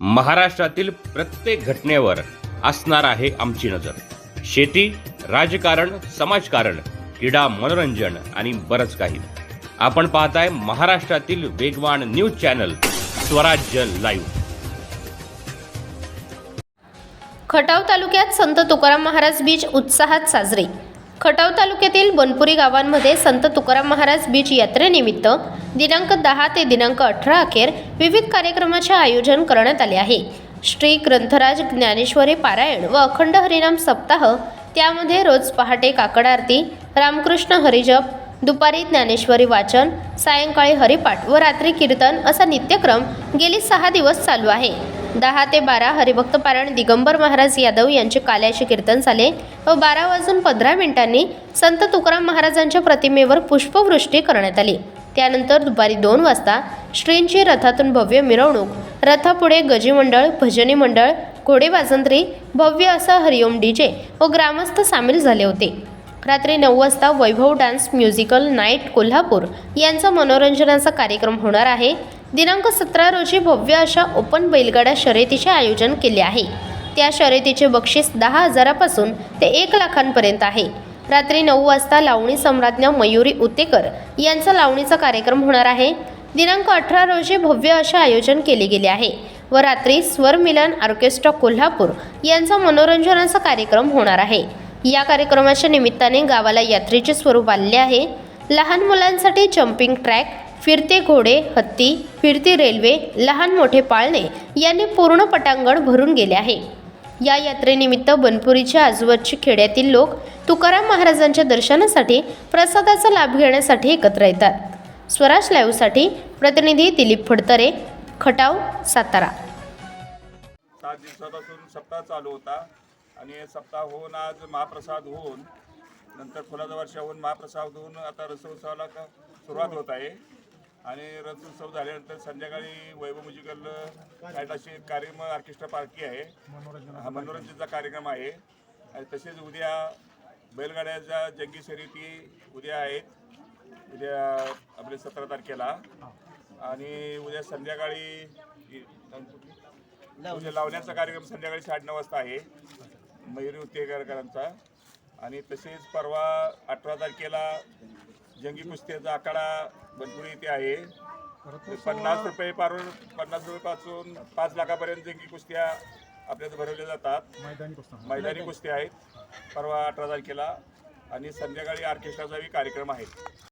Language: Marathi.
महाराष्ट्रातील प्रत्येक घटनेवर असणार आहे आमची नजर. शेती राजकारण समाजकारण क्रीडा मनोरंजन आणि बरंच काही. आपण पाहताय महाराष्ट्रातील वेगवान news channel Swarajya live. Khatav तालुक्यात संत तुकाराम महाराज बीच उत्साहात साजरे. खटाव तालुक्यातील बनपुरी गावांमध्ये संत तुकाराम महाराज बीच यात्रेनिमित्त दिनांक दहा ते दिनांक अठरा अखेर विविध कार्यक्रमाचे आयोजन करण्यात आले आहे. श्री ग्रंथराज ज्ञानेश्वरी पारायण व अखंड हरिनाम सप्ताह त्यामध्ये रोज पहाटे काकड आरती रामकृष्ण हरिजप दुपारी ज्ञानेश्वरी वाचन सायंकाळी हरिपाठ व रात्री कीर्तन असा नित्यक्रम गेली सहा दिवस चालू आहे. दहा ते बारा हरिभक्त पारायण दिगंबर महाराज यादव यांचे काल्याचे कीर्तन झाले व बारा वाजून पंधरा मिनिटांनी संत तुकाराम महाराजांच्या प्रतिमेवर पुष्पवृष्टी करण्यात आली. त्यानंतर दुपारी दोन वाजता श्रींची रथातून भव्य मिरवणूक रथापुढे गजी मंडळ भजनी मंडळ घोडेवाजंत्री भव्य असा हरिओम डीजे व ग्रामस्थ सामील झाले होते. रात्री नऊ वाजता Vaibhav dance musical night Kolhapur यांचा मनोरंजनाचा कार्यक्रम होणार आहे. दिनांक सतरा रोजी भव्य अशा ओपन बैलगाडा शर्यतीचे आयोजन केले आहे. त्या शर्यतीचे बक्षीस दहा हजारापासून ते एक लाखांपर्यंत आहे. रात्री नऊ वाजता लावणी सम्राज्ञ मयुरी उतेकर यांचा लावणीचा कार्यक्रम होणार आहे. दिनांक अठरा रोजी भव्य असे आयोजन केले गेले आहे व रात्री स्वर मिलन ऑर्केस्ट्रा कोल्हापूर यांचा मनोरंजनाचा कार्यक्रम होणार आहे. या कार्यक्रमाच्या निमित्ताने गावाला यात्रेचे स्वरूप आले आहे. लहान मुलांसाठी जम्पिंग ट्रॅक फिरते घोडे हत्ती फिरती रेल्वे लहान मोठे पाळणे यांनी पूर्ण पटांगण भरून गेले आहे. या यात्रेनिमित्त बनपुरीच्या आजूबाजूची खेड्यातील लोक तुकाराम महाराजांच्या दर्शनासाठी प्रसादाचा लाभ घेण्यासाठी एकत्र येतात. स्वराज लाईव्हसाठी प्रतिनिधी दिलीप फडतरे खटाव सातारा. सात दिवसापासून सप्ताह चालू होता आणि सप्ताह होऊन आज महाप्रसाद होऊन नंतर फुलाचा वर्षा होऊन महाप्रसाद होऊन आता रसोत्सवाला सुरुवात होत आहे. आणि रथोत्सव झाल्यानंतर संध्याकाळी वैभव म्युझिकल नाईट अशी कार्यक्रम ऑर्केस्ट्रा पार्टी आहे. हा मनोरंजनचा कार्यक्रम आहे. आणि तसेच उद्या बैलगाड्याच्या जंगी शर्यती उद्या आहेत. उद्या आपले सतरा तारखेला. आणि उद्या संध्याकाळी उद्या लावण्याचा कार्यक्रम संध्याकाळी साडेनऊ वाजता आहे. मयुरी उत्तेकरांचा आणि तसेच परवा अठरा तारखेला जंगी कुस्त्याचा आखाडा बनपुरी इथे आहे. पन्नास रुपये पारून पन्नास रुपयेपासून पाच लाखापर्यंत जंगी कुस्त्या आपल्यात भरवल्या जातात. मैदानी कुस्ती मैदानी कुस्त्या आहेत. परवा अठरा तारखेला आणि संध्याकाळी ऑर्केस्ट्राचाही कार्यक्रम आहे.